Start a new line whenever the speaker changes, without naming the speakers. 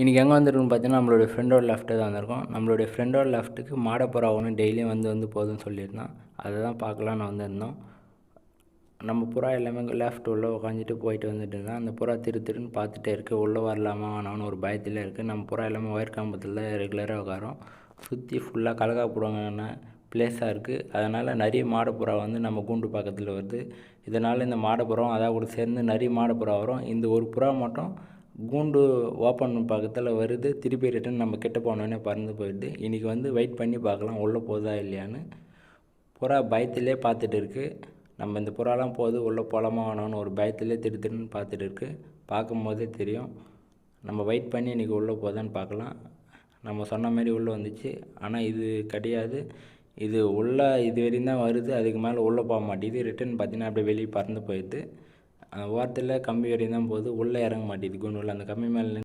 இன்றைக்கி எங்கே வந்திருக்குன்னு பார்த்தீங்கன்னா நம்மளுடைய ஃப்ரெண்டோட லெஃப்ட்டு தான் வந்திருக்கோம். நம்மளுடைய ஃப்ரெண்டோட லெஃப்ட்டுக்கு மாடப்புறா ஒன்று டெய்லியும் வந்து வந்து போதும்னு சொல்லியிருந்தான். அதை தான் பார்க்கலான்னு வந்திருந்தோம். நம்ம புறா எல்லாமே லெஃப்ட் உள்ளே உட்காந்துட்டு போயிட்டு வந்துட்டு இருந்தான். அந்த புறா திரு திருன்னு பார்த்துட்டே இருக்குது உள்ளே வரலாமா வேணாம்னு ஒரு பயத்தில் இருக்குது நம்ம புறா எல்லாமே ஒயர் கம்பத்தில் ரெகுலராக உட்காரோம் சுற்றி ஃபுல்லாக கலகா போடுவாங்க பிளேஸாக இருக்குது அதனால் நிறைய மாடப்புறா வந்து நம்ம கூண்டு பக்கத்தில் வருது. இதனால் இந்த மாடப்புறம் அதாவது கூட சேர்ந்து நிறைய மாடப்புறா வரும். இந்த ஒரு புறா மட்டும் கூண்டு ஓப்பன் பக்கத்தில் வருது. திருப்பி ரிட்டன் நம்ம கிட்ட போனோடனே பறந்து போயிடுது. இன்றைக்கி வந்து வெயிட் பண்ணி பார்க்கலாம். உள்ளே போதா இல்லையான்னு. புறா பயத்திலே பார்த்துட்டு இருக்குது நம்ம இந்த புறாலாம் போகுது. உள்ளே போகலாமா வேணாம்னு ஒரு பயத்திலே திரு திருன்னு பார்த்துட்டு இருக்குது பார்க்கும்போதே தெரியும். நம்ம வெயிட் பண்ணி இன்றைக்கி உள்ளே போதான்னு பார்க்கலாம். நம்ம சொன்ன மாதிரி உள்ளே வந்துச்சு. ஆனால் இது கிடையாது. இது உள்ளே இது வரையும் தான் வருது. அதுக்கு மேலே உள்ளே போக மாட்டேங்குது. ரிட்டன் பார்த்தீங்கன்னா அப்படியே வெளியே பறந்து போயிடுது. அந்த ஓரத்தில் கம்பி வரையும் தான் போகுது உள்ளே இறங்க மாட்டேங்குது. குண்டுள்ள அந்த கம்பி மேலே